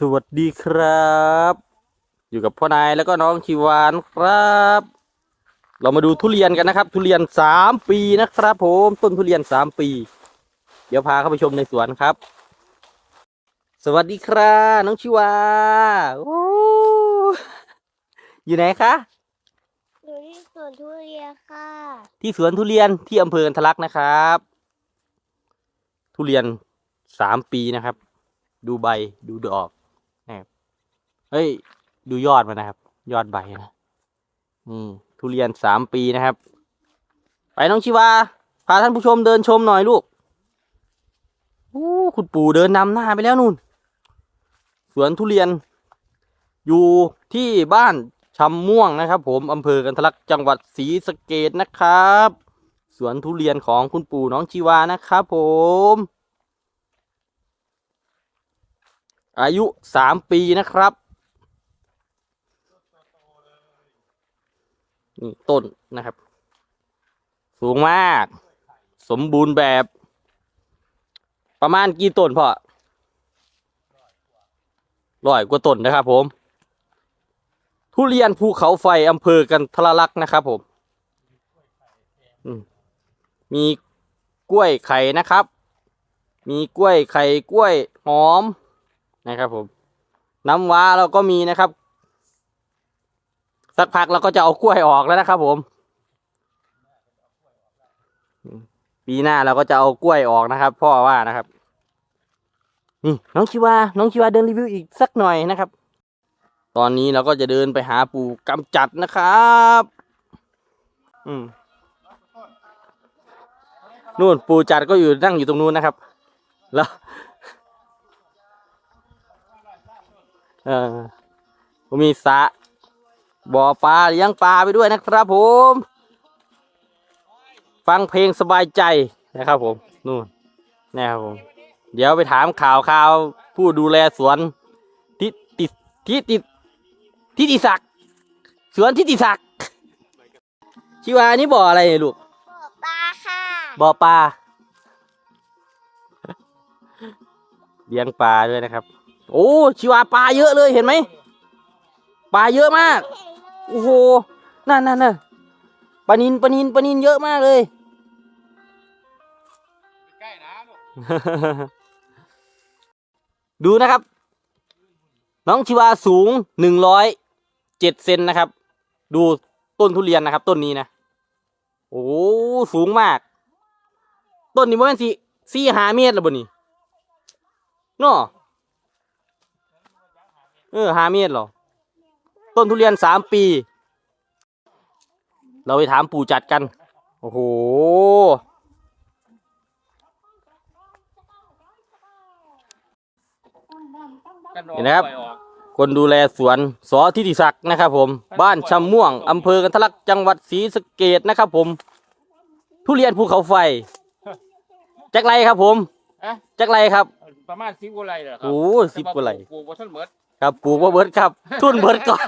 สวัสดีครับ อยู่กับพ่อนายแล้วก็น้องชีวานครับ เรามาดูทุเรียนกันนะครับ ทุเรียนสามปีนะครับผมต้นทุเรียนสามปี เดี๋ยวพาเข้าไปชมในสวนครับ สวัสดีครับน้องชีวาโอ้อยู่ไหนคะอยู่ที่สวนทุเรียนค่ะ ที่สวนทุเรียนที่อำเภอกันทะลักนะครับ ทุเรียนสามปีนะครับ ดูใบดูดอกนะครับ เฮ้ย ดูยอดมันนะครับ ยอดใบนะอืมทุเรียนสามปีนะครับ ไปน้องชิวา พาท่านผู้ชมเดินชมหน่อยลูกโอ้คุณปู่เดินนำหน้าไปแล้วนู่น สวนทุเรียน อยู่ที่บ้านชำม่วงนะครับ ผมอำเภอกันทะลักจังหวัดศรีสะเกดนะครับ สวนทุเรียนของคุณปู่น้องชีวานะครับผม อายุสามปีนะครับ นี่ต้นนะครับ สูงมาก สมบูรณ์แบบ ประมาณกี่ต้นพ่อร้อยกว่าต้นนะครับผม ทุเรียนภูเขาไฟอำเภอกันทรลักษณ์นะครับผมอืมมีกล้วยไข่นะครับ มีกล้วยไข่กล้วยหอมนะครับผม น้ำว้าเราก็มีนะครับ สักพักเราก็จะเอากล้วยออกแล้วนะครับ ผม ปีหน้าเราก็จะเอากล้วยออกนะครับ พ่อว่านะครับ นี่น้องชิวา น้องชิวาเดินรีวิวอีกสักหน่อยนะครับ ตอนนี้เราก็จะเดินไปหาปู่กำจัดนะครับ อืมนู่นปู่จัดก็อยู่นั่งอยู่ตรงนู้นนะครับ แล้วเออผมมีสระ บ่อปลาเลี้ยงปลาไปด้วยนะครับผม ฟังเพลงสบายใจนะครับผมนู่นนะครับผม เดี๋ยวไปถามข่าวข่าวผู้ดูแลสวนทิติทิติทิติศักดิ์สวนทิติศักดิ์ชิวานี่บ่ออะไรเนี่ยลูกบ่อปลาค่ะบ่อปลาเลี้ยงปลาด้วยนะครับ โอ้ชิวาปลาเยอะเลยเห็นไหมปลาเยอะมาก โอ้โหนั่นนั่นน่ะปลานินปลานินปลานินเยอะมากเลยใกล้นะลูกดูนะครับ น้องชิวาสูงหนึ่งร้อยเจ็ดเซนนะครับ ดูต้นทุเรียนนะครับ ต้นนี้นะโอ้สูงมาก ต้นนี้ประมาณสี่สี่หาเมตรแล้วบนนี้เนาะเออหาเมตรเหรอ ต้นทุเรียนสามปี เราไปถามปู่จัดกัน โอ้โห เห็นไหมครับ คนดูแลสวนสอทิติศักดิ์นะครับผม บ้านชำม่วงอำเภอกันทะลักจังหวัดศรีสะเกดนะครับผม ทุเรียนภูเขาไฟจักไรครับผมอะจักไรครับ ประมาณสิบกว่าไรเหรอครัโอ้สิบกว่าไรปลูกว่าท่านเบิด ครับปลูกว่าเบิร์ดครับ ทุนเบิร์ดก่อน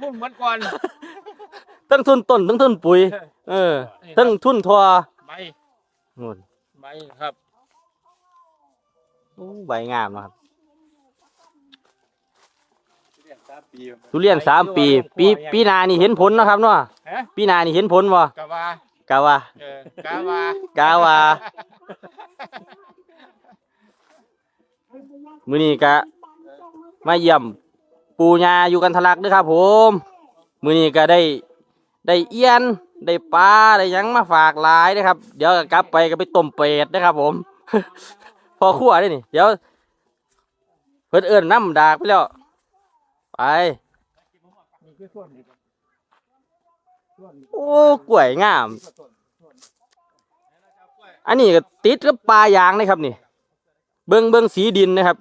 พุ่นเบิดก่อนทั้งทุนต้นทั้งทุนปุ๋ย เออทั้งทุนทัวใบนู่นใบครับโอ้ใบงามนะครับเรียนสามปีทุเรียนสามปี ปีปีหนานี่เห็นผลนะครับเนาะฮะปีหนานี่เห็นผลบ่กะว่ากะว่า เออกะว่ากะว่า มื้อนี้กะมาเยี่ยมปู่ย่าอยู่กันทะลักด้วยครับ ผม มื้อนี้ก็ได้ได้เอียนได้ปลาได้หยังมาฝากหลายนะครับ เดี๋ยวก็กลับไปก็ไปต้มเป็ดนะครับ ผม พอคั่วได้นี่เดี๋ยวเพิ่นเอิ้นน้ำดากไปแล้วไปโอ้กล้วยงาม อันนี้ก็ติดกับปลายางนะครับนี่ เบิ้งเบิ้งสีดินนะครับ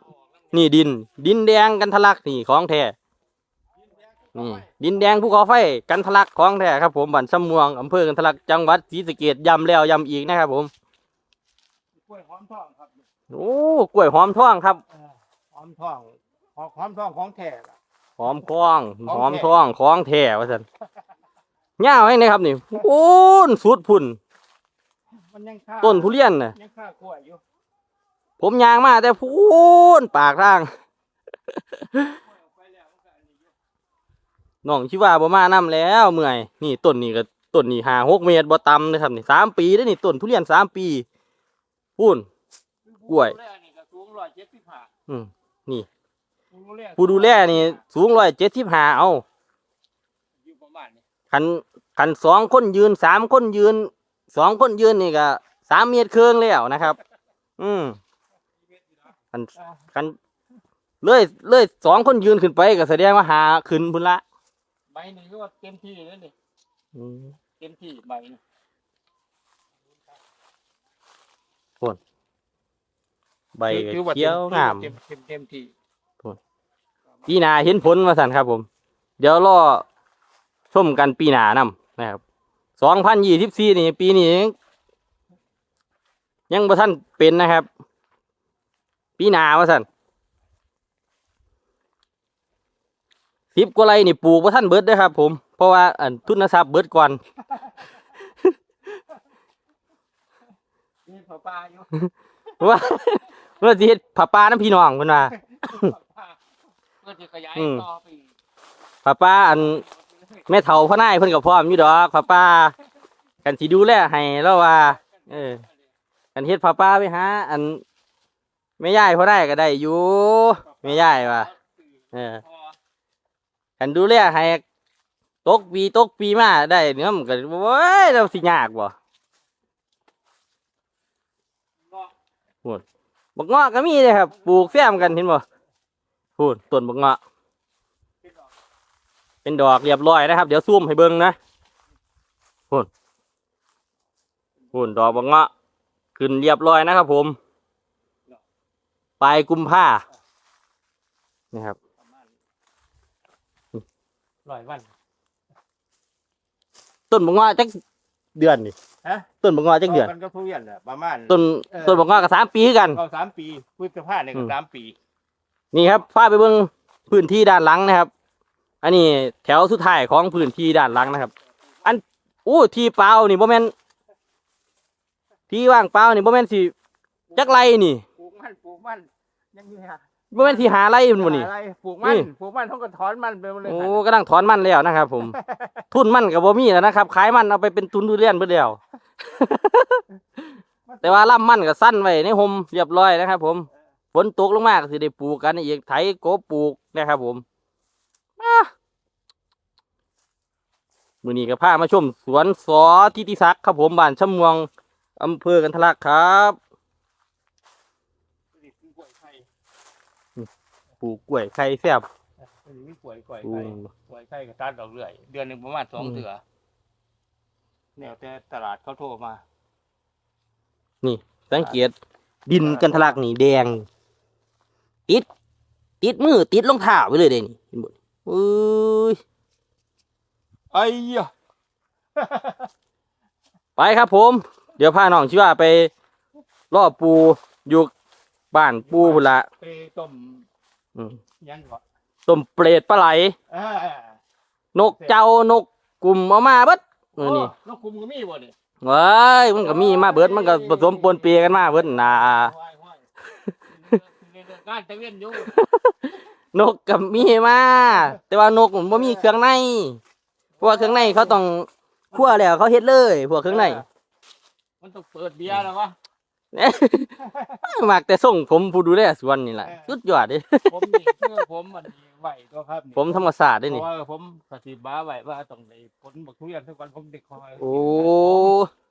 นี่ดิน ดินแดงกันทะลักนี่ของแท้นี่ดินแดงภูเขาไฟกันทะลักของแท้ครับ ผมบ้านชำม่วงอำเภอกันทะลักจังหวัดศรีสะเกษย้ำแล้วย้ำอีกนะครับ ผมกล้วยหอมทองครับโอ้กล้วยหอมท่องครับเออหอมทองหอมหอมทองของแท้ล่ะหอมคล้องขหองอมแท้ท่องของแท้ว่าสันเงาวให้นะครับนี่โอ้นสุดพุ่นมันยังค่าต้นทุเรียนน่ะยังค่ากล้วยอยู่ ผมยางมาแต่พูนปากทางน้องชิว่าบ่มานํแล้วเมื่อยนี่ต้นนี้ก็ต้นนี้หาหกเมตรบ่ต่ำเลยครับนี่สามปีได้นี่ต้นทุเรียนสามปีพูนกล้วยนี่ก็สูงร้อยเจ็ดสิบห้าอืมนี่ผู้ดูแลนี่ สูงร้อยเจ็ดสิบห้าเอาอยู่ประมาณนี้คันคันสองคนยืนสามคนยืนสองคนยืนนี่ก็สามเมตรเครึ่งแล้วนะครับ อืม คันคันเลยเลยสองคนยืนขึ้นไปก็แสดงว่าหาขึ้นพุ่นละใบนี่ก็ว่าเต็มที่แล้วนี่อืมเต็มที่ใบนี่ใบก็ถือว่าเขียวงามเต็มเต็มเต็มที่ปีหนาเห็นผลมาสั่นครับ ผม เดี๋ยวรอชมกันปีหนานำนะครับสองพันยี่สิบสี่นี่ ปีนี้ยังยังบ่ท่านเป็นนะครับ ปีหนาว่าสั่นสิบกว่าไรนี่ปลูกบ่ท่านเบิดเด้อครับผม เพราะว่าอันทุนทรัพย์เบิดก่อนนี่ปลาปลาอยู่ว่าว่าสิเฮ็ดผ้าป่าน้ำพี่น้องเพิ่นว่าปลาเพื่อจะขยายอืมต่อไปอีกผ้าป่าอันแม่เฒ่าพ่อนายเพิ่นก็พร้อมอยู่ดอกผ้าป่ากันสิดูแลให้แล้วว่า เออ กันเฮ็ดผ้าป่าไปหาอัน แม่ยายพ่อนายก็ได้อยู่แม่ยายว่าเออกันดูแลให้ตกปีตกปีมาได้เนื้อมันก็โว้ยเราสิยากบ่เงาะบักเงาะก็มีเลยครับปลูกแซมกันเห็นบ่พูนต้นบักเงาะเป็นดอกเป็นดอกเรียบร้อยนะครับ เดี๋ยวซูมให้เบิ่งนะพูนพูนดอกบักเงาะขึ้นเรียบร้อยนะครับผม ปลายกุมภานี่ครับประมาณร้อยวัน ต้นบักเงาะจักเดือนนี่ฮะ ต้นบักเงาะจักเดือน มันก็ทุเรียนแหละประมาณ ต้นเออ ต้นบักเงาะก็สามปีคือกันเขาสามปีพฤษภาเนี่ยอืก็มสามปี นี่ครับพาไปเบิ่งพื้นที่ด้านหลังนะครับ อันนี้แถวสุดท้ายของพื้นที่ด้านหลังนะครับ อันอู้ที่เปล่านี่บ่แม่นที่ว่างเปล่านี่บ่แม่นสิจักไรนี่ปลูก มันปลูกมันยังอยู่ฮะบ่แม่นสิหาไรมันบ่นี่ อะไรปลูกมันนี่ ปลูกมันเขาก็ถอนมันไปหมดเลยโอ้หั่นกำลังถอนมันแล้วนะครับ ผม ทุนมันก็บ่มีแล้วนะครับขายมันเอาไปเป็นทุนทุเรียนเบิดแล้วแต่ว่าล่ำมันก็สั้นไว้ในห่มเรียบร้อยนะครับ ผมฝนตกลงมาก็สิได้ปลูกกันอีกไถโกบปลูกนะครับ ผมอะมื้อนี้ก็พามาชมสวนสอทิติศักดิ์ครับผมบ้านชำมวงอำเภอกันทะลักครับ นี่คือกล้วยไข่ ปลูกกล้วยไข่แซ่บอันนี้กล้วยกล้วยอืไข่มกล้วยไข่ก็ตัดดอกเรื่อย เดือนหนึ่งประมาณสองอืมเถื่อแนวแต่ตลาดเขาโทรมา สังเกต ดินกันทะลักนี่แดง ติด ติดมือติดรองเท้าไว้เลยเด้นี่เห็นบ่อุ้ย ไอ้ยะ ไปครับผม เดี๋ยวพาน้องชิว่าไปล่อปูอยู่บ้านปูพุ่นละ ไปต้ม อืมยังก่อนต้มเปรตปลาไหลอ่านกเจ้านกกลุ่มเอามาเบิดมื้อนี้โน้องคุมก็มีบ่เนี่ยเว้ยมันก็มีมาเบิดมันก็ผสมปนเปกันมาเบิดน่ะห้อยห้อยเรื่องการตะเวนอยู่นกก็มีมาแต่ว่านกมันบ่มีเครื่องในเพราะว่าเครื่องในเขาต้องคั่วแล้วเขาเฮ็ดเลยพวกเครื่องในมันต้องเปิดเบียร์แล้ววะ มักแต่ส่งผมผู้ดูแลสวนนี่แหละเออ สุดยอดเด้ผมนี่เชื่อผมมันไหวตัวครับนี่ผมธรรมศาสตร์เพเด้นี่ ราะว่าผมปฏิบัติไหวว่าต้องได้ผลบักทุเรียนทุกวันผมเด็กคอยโอ้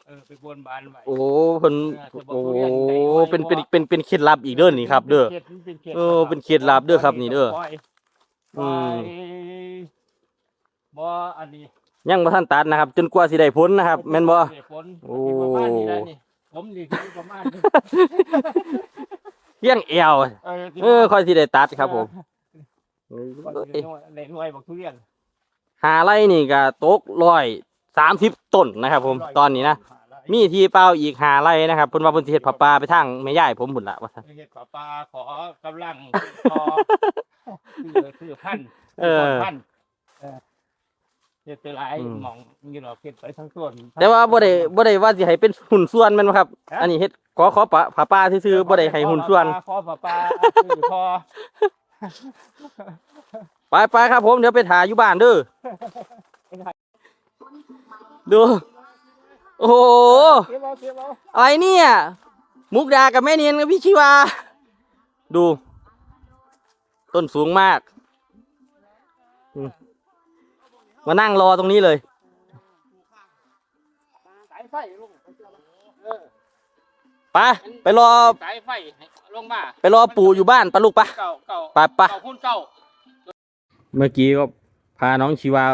เออไปบนบานไหว โอ้เพิ่นโอ้เป็นเป็นเป็นเป็นเคล็ดลับอีกเด้อนี่ครับ เด้อเออเป็นเคล็ดลับเด้อครับนี่เด้ออือืมมบ่อันนี้ยังบ่ทันตัดนะครับ จนกว่าสิได้ผลนะครับแม่นบ่ได้ผลโอ้ ประมาณนี้นะนี่ผมนี่คือประมาณนี้เพียงเอวเออเออค่อยสิได้ตัดครับผมในหน่วยในหน่วยบักทุเรียนหาไรนี่ก็ตกร้อยสามสิบต้นนะครับผมตอนนี้นะมีที่เปล่าอีกหาไรนะครับเพิ่นว่าเพิ่นสิเฮ็ดผับปลาไปทางแม่ย่ายผมพุ่นละว่าซั่นเฮ็ดปลาปลาขอกำลังขอซื้อซื้อพันธุ์เออพันธุ์ เออเฮ็ดไปหลายอืม หมองนี่เราเฮ็ดไปทั้งส่วนแต่ว่าบ่ได้บ่ได้ว่าสิให้เป็นหุ่นส่วนแม่นบ่ครับฮะอันนี้เฮ็ดขอขอปะผาป้าซื้อๆบ่ได้ให้หุ่นส่วน คอปลาปลาคือคอไปไปครับผมเดี๋ยวไปถ่ายอยู่บ้านเด้อ ดู โอ้โห เก็บเอาเก็บเอาอะไรเนี่ย มุกดากับแม่เนียนกับพี่ชิวา ดู ต้นสูงมากอืม มานั่งรอตรงนี้เลย สายไฟลงเออไปไปรอสายไฟลงมาไปรอปู่อยู่บ้านปะลูกปะเก่าเก่าไปปะเก่าพุ่นเก่าเมื่อกี้ก็พาน้องชีวา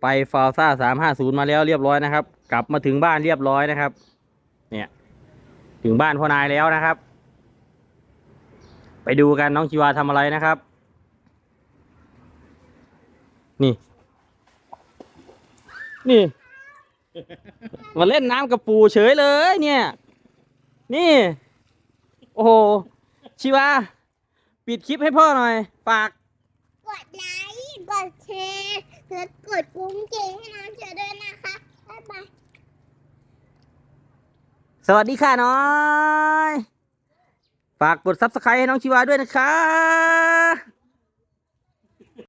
ไปฟาวซ่าสามห้าศูนย์มาแล้วเรียบร้อยนะครับ กลับมาถึงบ้านเรียบร้อยนะครับ เนี่ย ถึงบ้านพ่อนายแล้วนะครับ ไปดูกันน้องชีวาทำอะไรนะครับ นี่ นี่ มาเล่นน้ำกับปูเฉยเลย เนี่ย นี่ โอ้โหชีวาปิดคลิปให้พ่อหน่อย ฝาก กดไลค์กดแชร์และกดกุ้งเจงให้น้องเจอด้วยนะคะ บ๊ายบาย สวัสดีค่ะน้อย ฝากกด subscribe ให้น้องชีวาด้วยนะคะ